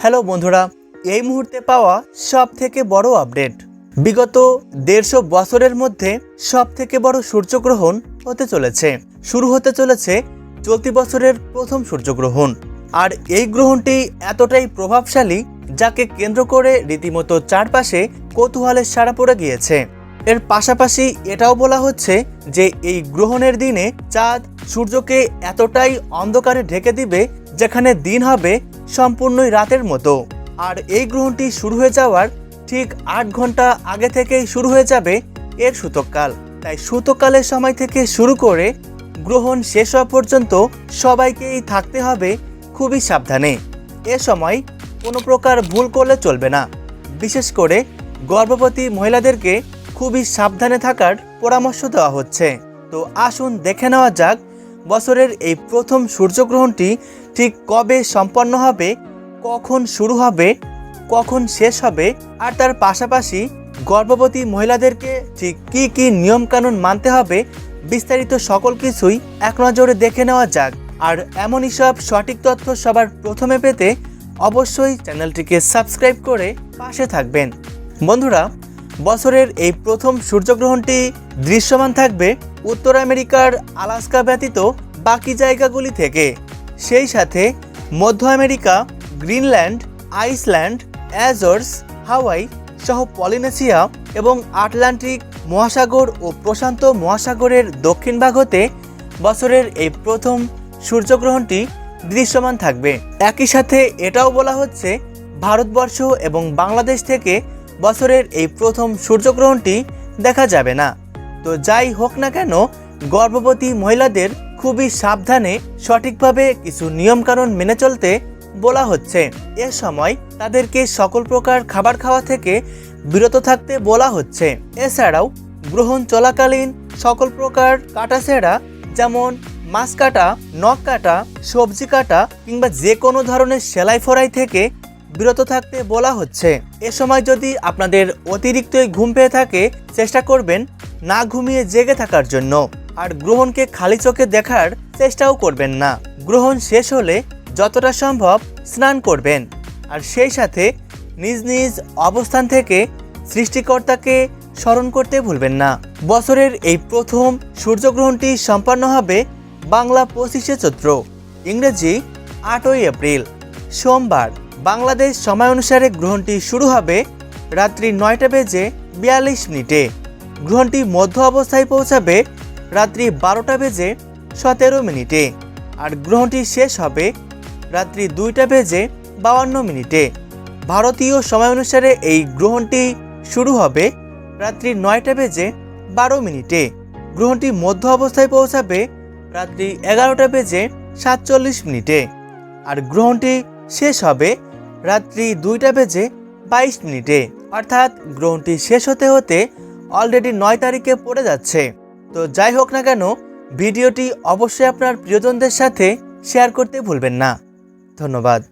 Hello বন্ধুরা, এই মুহূর্তে পাওয়া সব থেকে বড় আপডেট বিগত দেড়শো বছরের মধ্যে সব থেকে বড় সূর্যগ্রহণ হতে চলেছে। শুরু হতে চলেছে চলতি বছরের প্রথম সূর্যগ্রহণ। আর এই গ্রহণটি এতটাই প্রভাবশালী যাকে কেন্দ্র করে রীতিমতো চারপাশে কৌতূহলের সাড়া পড়ে গিয়েছে। এর পাশাপাশি এটাও বলা হচ্ছে যে এই গ্রহণের দিনে চাঁদ সূর্যকে এতটাই অন্ধকারে ঢেকে দিবে যেখানে দিন হবে সম্পূর্ণই রাতের মতো। আর এই গ্রহণটি শুরু হয়ে যাওয়ার ঠিক আট ঘণ্টা আগে থেকেই শুরু হয়ে যাবে এর সূতককাল তাই সূতকালের সময় থেকে শুরু করে গ্রহণ শেষ হওয়া পর্যন্ত সবাইকেই থাকতে হবে খুবই সাবধানে। এ সময় কোনো প্রকার ভুল করলে চলবে না। বিশেষ করে গর্ভবতী মহিলাদেরকে খুবই সাবধানে থাকার পরামর্শ দেওয়া হচ্ছে। তো আসুন দেখে নেওয়া যাক বছরের এই প্রথম সূর্যগ্রহণটি ঠিক কবে সম্পন্ন হবে, কখন শুরু হবে, কখন শেষ হবে, আর তার পাশাপাশি গর্ভবতী মহিলাদেরকে ঠিক কী কী নিয়মকানুন মানতে হবে, বিস্তারিত সকল কিছুই এক নজরে দেখে নেওয়া যাক। আর এমনই সব সঠিক তথ্য সবার প্রথমে পেতে অবশ্যই চ্যানেলটিকে সাবস্ক্রাইব করে পাশে থাকবেন। বন্ধুরা, বছরের এই প্রথম সূর্যগ্রহণটি দৃশ্যমান থাকবে উত্তর আমেরিকার আলাস্কা ব্যতীত বাকি জায়গাগুলি থেকে। সেই সাথে মধ্য America, Greenland, Iceland, Azores, Hawaii সহ পলিনেশিয়া এবং আটলান্টিক মহাসাগর ও প্রশান্ত মহাসাগরের দক্ষিণ ভাগ হতে বছরের এই প্রথম সূর্যগ্রহণটি দৃশ্যমান থাকবে। একই সাথে এটাও বলা হচ্ছে ভারতবর্ষ এবং বাংলাদেশ থেকে বছরের এই প্রথম সূর্যগ্রহণটি দেখা যাবে না। তো যাই হোক না কেন, গর্ভবতী মহিলাদের খুবই সাবধানে সঠিকভাবে কিছু নিয়মকানুন মেনে চলতে বলা হচ্ছে। এ সময় তাদেরকে সকল প্রকার খাবার খাওয়া থেকে বিরত থাকতে বলা হচ্ছে। এছাড়াও গ্রহণ চলাকালীন সকল প্রকার কাটাছেড়া যেমন মাছ কাটা, নখ কাটা, সবজি কাটা, কিংবা যে কোনো ধরনের সেলাই ফরাই থেকে বিরত থাকতে বলা হচ্ছে। এ সময় যদি আপনাদের অতিরিক্তই ঘুম পেয়ে থাকে, চেষ্টা করবেন না ঘুমিয়ে জেগে থাকার জন্য। আর গ্রহণকে খালি চোখে দেখার চেষ্টাও করবেন না। গ্রহণ শেষ হলে যতটা সম্ভব স্নান করবেন। আর সেই সাথে নিজ নিজ অবস্থান থেকে সৃষ্টিকর্তাকে স্মরণ করতে ভুলবেন না। বছরের এই প্রথম সূর্যগ্রহণটি সম্পন্ন হবে বাংলা পঁচিশে চৈত্র, ইংরেজি আটই এপ্রিল। সোমবার, বাংলাদেশ সময় অনুসারে গ্রহণটি শুরু হবে রাত্রি নয়টা বেজে বিয়াল্লিশ মিনিটে। গ্রহণটি মধ্য অবস্থায় পৌঁছাবে রাত্রি বারোটা বেজে সতেরো মিনিটে। আর গ্রহণটি শেষ হবে রাত্রি দুইটা বেজে বাউান্ন মিনিটে। ভারতীয় সময় অনুসারে এই গ্রহণটি শুরু হবে রাত্রি নয়টা বেজে বারো মিনিটে। গ্রহণটি মধ্য অবস্থায় পৌঁছাবে রাত্রি এগারোটা বেজে সাতচল্লিশ মিনিটে। আর গ্রহণটি শেষ হবে রাত্রি দুইটা বেজে বাইশ মিনিটে। অর্থাৎ গ্রহণটি শেষ হতে হতে অলরেডি নয় তারিখে পড়ে যাচ্ছে। তো যাই হোক না কেন, ভিডিওটি অবশ্যই আপনার প্রিয়জনদের সাথে শেয়ার করতে ভুলবেন না। ধন্যবাদ।